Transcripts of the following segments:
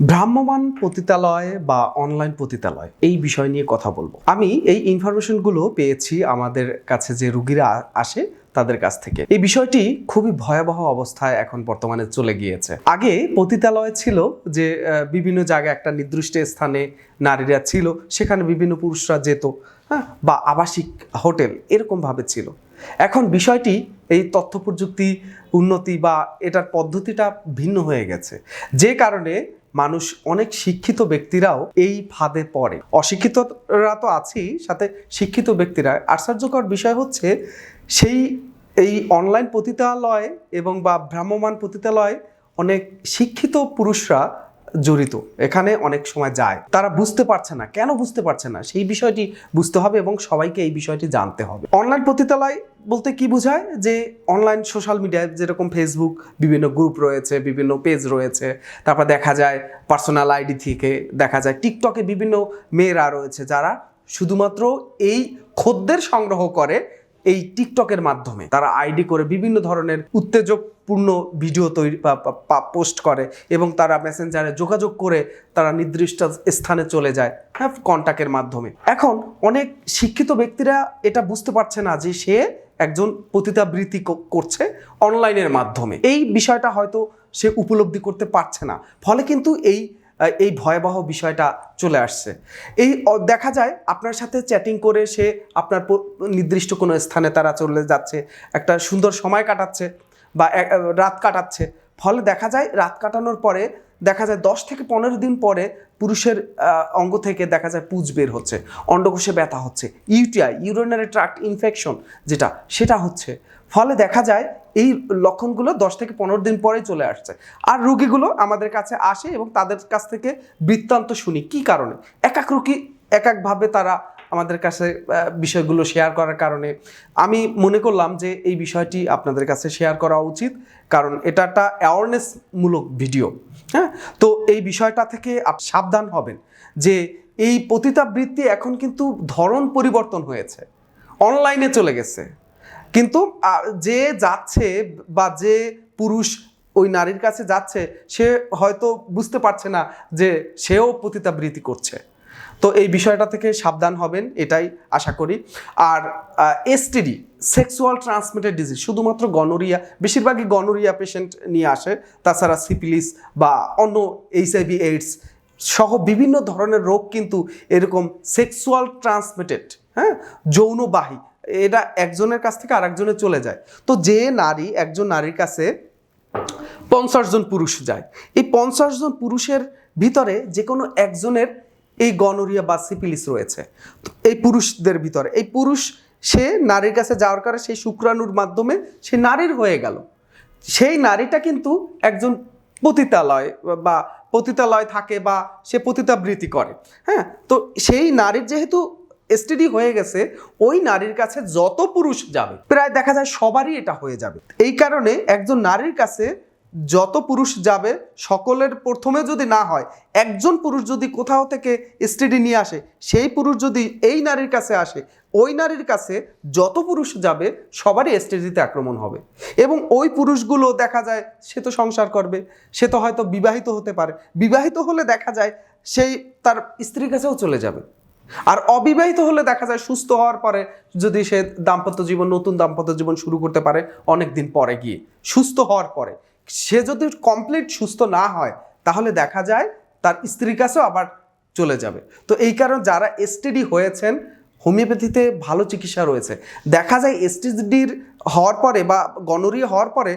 ভ্রাম্যমান পতিতালয় বা অনলাইন পতিতালয়, এই বিষয় নিয়ে কথা বলব। আমি এই ইনফরমেশনগুলো পেয়েছি আমাদের কাছে যে রুগীরা আসে তাদের কাছ থেকে। এই বিষয়টি খুবই ভয়াবহ অবস্থায় এখন বর্তমানে চলে গিয়েছে। আগে পতিতালয় ছিল যে বিভিন্ন জায়গায় একটা নির্দিষ্ট স্থানে নারীরা ছিল, সেখানে বিভিন্ন পুরুষরা যেত হ্যাঁ বা আবাসিক হোটেল এরকমভাবে ছিল। এখন বিষয়টি এই তথ্য প্রযুক্তি উন্নতি বা এটার পদ্ধতিটা ভিন্ন হয়ে গেছে। যে কারণে মানুষ অনেক শিক্ষিত ব্যক্তিরাও এই ফাঁদে পড়ে। অশিক্ষিতরা তো আছেই, সাথে শিক্ষিত ব্যক্তিরা। আশ্চর্যকর বিষয় হচ্ছে, সেই এই অনলাইন পতিতালয় এবং বা ভ্রাম্যমান পতিতালয় অনেক শিক্ষিত পুরুষরা জড়িত। এখানে অনেক সময় যায়। তারা বুঝতে পারছে না। কেন বুঝতে পারছে না? সেই বিষয়টি বুঝতে হবে এবং সবাইকে এই বিষয়টি জানতে হবে। অনলাইন পতিতালয় বলতে কি বোঝায়? যে অনলাইন সোশ্যাল মিডিয়ায় যেরকম ফেসবুক বিভিন্ন গ্রুপ রয়েছে, বিভিন্ন পেজ রয়েছে। তারপর দেখা যায় পার্সোনাল আইডি থেকে, দেখা যায় টিকটকে বিভিন্ন মেয়েরা রয়েছে যারা শুধুমাত্র এই খদ্দের সংগ্রহ করে এই টিকটকের মাধ্যমে। তারা আইডি করে বিভিন্ন ধরনের উত্তেজকপূর্ণ ভিডিও তৈরি পোস্ট করে এবং তারা মেসেঞ্জারে যোগাযোগ করে তারা নির্দিষ্ট স্থানে চলে যায় হ্যাঁ কন্ট্যাক্টের মাধ্যমে। এখন অনেক শিক্ষিত ব্যক্তিরা এটা বুঝতে পারছে না যে সে একজন পতিতাবৃত্তি করছে অনলাইনের মাধ্যমে। এই বিষয়টা হয়তো সে উপলব্ধি করতে পারছে না। ফলে কিন্তু এই এই ভয়াবহ বিষয়টা চলে আসছে। এই দেখা যায় আপনার সাথে চ্যাটিং করে সে আপনার নির্দিষ্ট কোনো স্থানে তারা চলে যাচ্ছে, একটা সুন্দর সময় কাটাচ্ছে বা রাত কাটাচ্ছে। ফলে দেখা যায় রাত কাটানোর পরে দেখা যায় দশ থেকে পনেরো দিন পরে পুরুষের অঙ্গ থেকে দেখা যায় পুজ বের হচ্ছে, অন্ডকোষে ব্যথা হচ্ছে, ইউটিআই ইউরিনারি ট্রাক্ট ইনফেকশন যেটা, সেটা হচ্ছে। ফলে দেখা যায় এই লক্ষণগুলো দশ থেকে পনেরো দিন পরেই চলে আসছে। আর রুগীগুলো আমাদের কাছে আসে এবং তাদের কাছ থেকে বৃত্তান্ত শুনি। কি কারণে? এক এক রুগী এক একভাবে তারা আমাদের কাছে বিষয়গুলো শেয়ার করার কারণে। আমি মনে করলাম যে এই বিষয়টি আপনাদের কাছে শেয়ার করা উচিত, কারণ এটা একটা অ্যাওয়ারনেসমূলক ভিডিও হ্যাঁ? তো এই বিষয়টা থেকে আপ সাবধান হবেন যে এই পতিতাবৃত্তি এখন কিন্তু ধরন পরিবর্তন হয়েছে। অনলাইনে চলে গেছে। কিন্তু যে যাচ্ছে বা যে পুরুষ ওই নারীর কাছে যাচ্ছে, সে হয়তো বুঝতে পারছে না যে সেও পতিতাবৃত্তি করছে। তো এই বিষয়টা থেকে সাবধান হবেন, এটাই আশা করি। আর এসটিডি সেক্সুয়াল ট্রান্সমিটেড ডিজিজ শুধুমাত্র গনোরিয়া বেশিরভাগই গনোরিয়া পেশেন্ট নিয়ে আসে, তাছাড়া সিপিলিস বা অন্য এইচআইভি এইডস সহ বিভিন্ন ধরনের রোগ কিন্তু এরকম সেক্সুয়াল ট্রান্সমিটেড হ্যাঁ? যৌনবাহী এটা একজনের কাছ থেকে আরেকজনে চলে যায়। তো যে নারী, একজন নারীর কাছে পঞ্চাশ জন পুরুষ যায়। এই পঞ্চাশ জন পুরুষের ভিতরে যে কোনো একজনের এই গনোরিয়া বা সিপিলিস রয়েছে। এই পুরুষদের ভিতরে। এই পুরুষ, সে নারীর কাছে যাওয়ার কারণে সেই শুক্রাণুর মাধ্যমে সে নারীর হয়ে গেল। সেই নারীটা কিন্তু একজন পতিতালয় বা পতিতালয় থাকে বা সে পতিতাবৃত্তি করে। হ্যাঁ তো সেই নারীর যেহেতু এসটিডি হয়ে গেছে, ওই নারীর কাছে যত পুরুষ যাবে, প্রায় দেখা যায় সবারই এটা হয়ে যাবে। এই কারণে একজন নারীর কাছে যত পুরুষ যাবে, সকলের প্রথমে যদি না হয়, একজন পুরুষ যদি কোথাও থেকে এসটিডি নিয়ে আসে, সেই পুরুষ যদি এই নারীর কাছে আসে, ওই নারীর কাছে যত পুরুষ যাবে, সবারই এসটিডিতে আক্রমণ হবে। এবং ওই পুরুষগুলো দেখা যায়, সে তো সংসার করবে, সে তো হয়তো বিবাহিত হতে পারে। বিবাহিত হলে দেখা যায়, সেই তার স্ত্রীর কাছেও চলে যাবে। আর অবিবাহিত হলে দেখা যায় সুস্থ হওয়ার পরে যদি সে দাম্পত্য জীবন, নতুন দাম্পত্য জীবন শুরু করতে পারে অনেক দিন পরে গিয়ে। সুস্থ হওয়ার পরে। সে যদি কমপ্লিট সুস্থ না হয়, তাহলে দেখা যায় তার স্ত্রীর কাছেও আবার চলে যাবে। তো এই কারণে যারা এসটিডি হয়েছেন, হোমিওপ্যাথিতে ভালো চিকিৎসা রয়েছে। দেখা যায় এসটিডির হওয়ার পরে বা গনোরিয়া হওয়ার পরে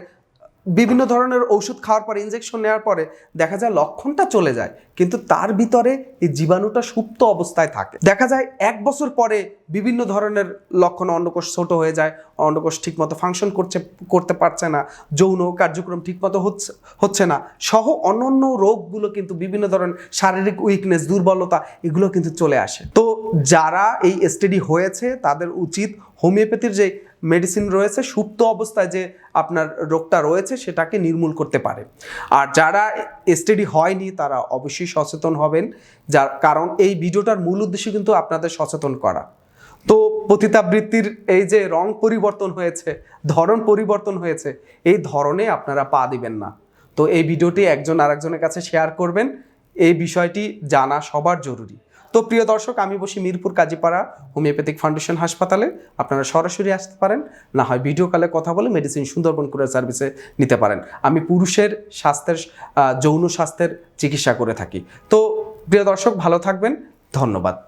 বিভিন্ন ধরনের ওষুধ খাওয়ার পরে ইনজেকশন নেওয়ার পরে দেখা যায় লক্ষণটা চলে যায়, কিন্তু তার ভিতরে এই জীবাণুটা সুপ্ত অবস্থায় থাকে। দেখা যায় এক বছর পরে বিভিন্ন ধরনের লক্ষণ, অন্ডকোষ ছোট হয়ে যায়, অন্ডকোষ ঠিকমতো ফাংশন করছে, করতে পারছে না, যৌন কার্যক্রম ঠিকমতো হচ্ছে হচ্ছে না, সহ অন্যান্য রোগগুলো কিন্তু বিভিন্ন ধরনের শারীরিক উইকনেস দুর্বলতা, এগুলো কিন্তু চলে আসে। তো যারা এই এসটিডি হয়েছে, তাদের উচিত হোমিওপ্যাথির যে মেডিসিন রয়েছে, সুপ্ত অবস্থায় যে আপনার রোগটা রয়েছে সেটাকে নির্মূল করতে পারে। আর যারা এসটিডি হয়নি, তারা অবশ্যই সচেতন হবেন, যার কারণ এই ভিডিওটার মূল উদ্দেশ্য কিন্তু আপনাদের সচেতন করা। তো পতিতাবৃত্তির এই যে রং পরিবর্তন হয়েছে, ধরন পরিবর্তন হয়েছে, এই ধরনে আপনারা পা দিবেন না। তো এই ভিডিওটি একজন আরেকজনের কাছে শেয়ার করবেন, এই বিষয়টি জানা সবার জরুরি। তো প্রিয় দর্শক, আমি বসি মিরপুর কাজীপাড়া হোমিওপ্যাথিক ফাউন্ডেশন হাসপাতালে। আপনারা সরাসরি আসতে পারেন, না হয় ভিডিও কলে কথা বলে মেডিসিন সুন্দরবন কুরিয়ার সার্ভিসে নিতে পারেন। আমি পুরুষের স্বাস্থ্যের যৌন স্বাস্থ্যের চিকিৎসা করে থাকি। তো প্রিয় দর্শক, ভালো থাকবেন, ধন্যবাদ।